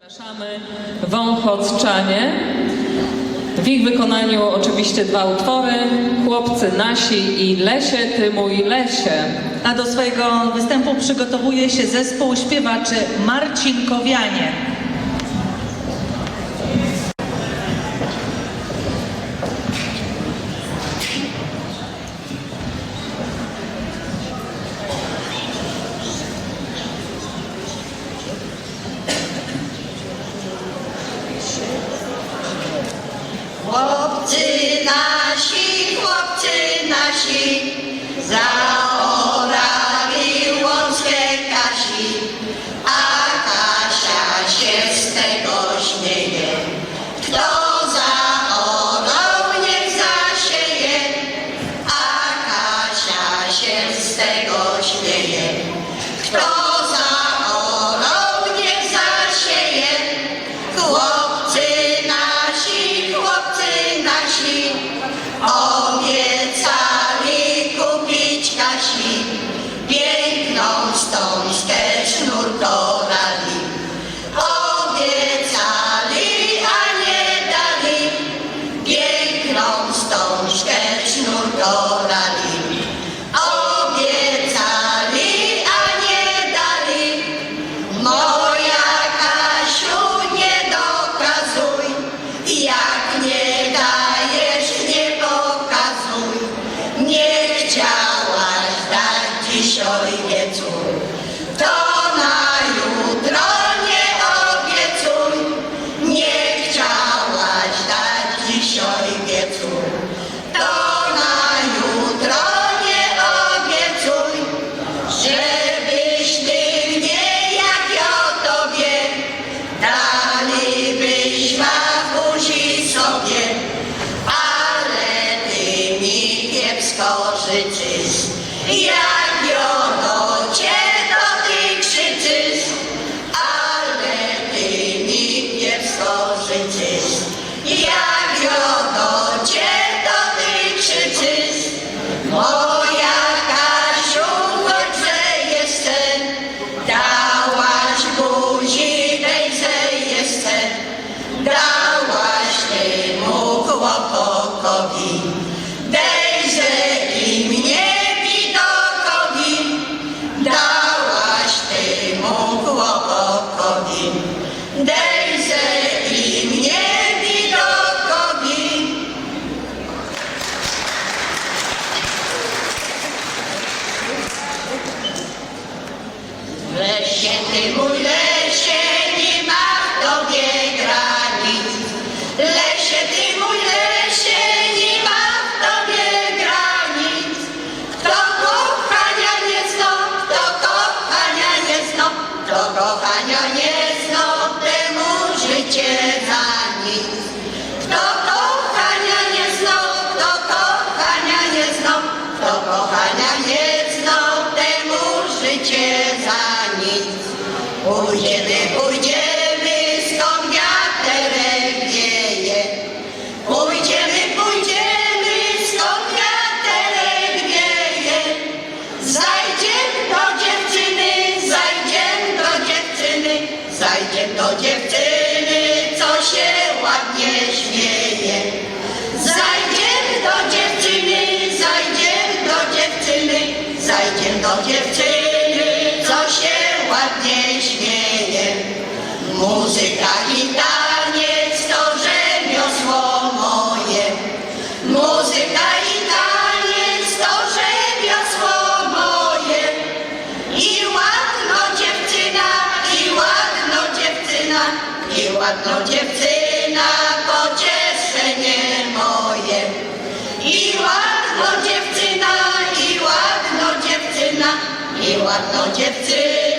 Zapraszamy Wąchoczanie. W ich wykonaniu oczywiście dwa utwory, Chłopcy nasi i Lesie, Ty mój Lesie. A do swojego występu przygotowuje się zespół śpiewaczy Marcinkowianie. 주시네. stążkę sznurkową. Yeah, Yeah, Ładną dziewczyna pocieszenie moje. I ładną dziewczyna, i ładną dziewczyna, i ładną dziewczyna.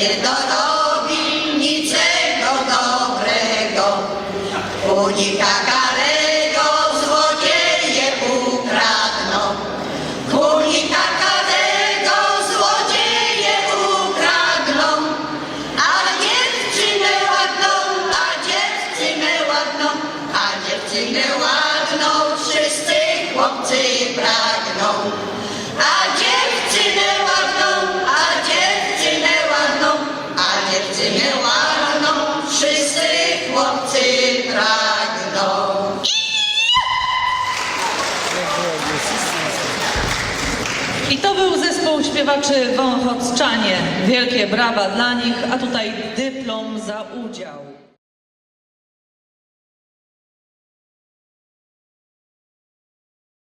nie dorobi niczego dobrego. Unika karego złodzieje ukradną. Unika karego złodzieje ukradną. A dziewczynę ładną, a dziewczynę ładną, a dziewczynę ładną wszyscy chłopcy pragną. A dziewczynę śpiewaczy Wąchoczanie. Wielkie brawa dla nich, a tutaj dyplom za udział.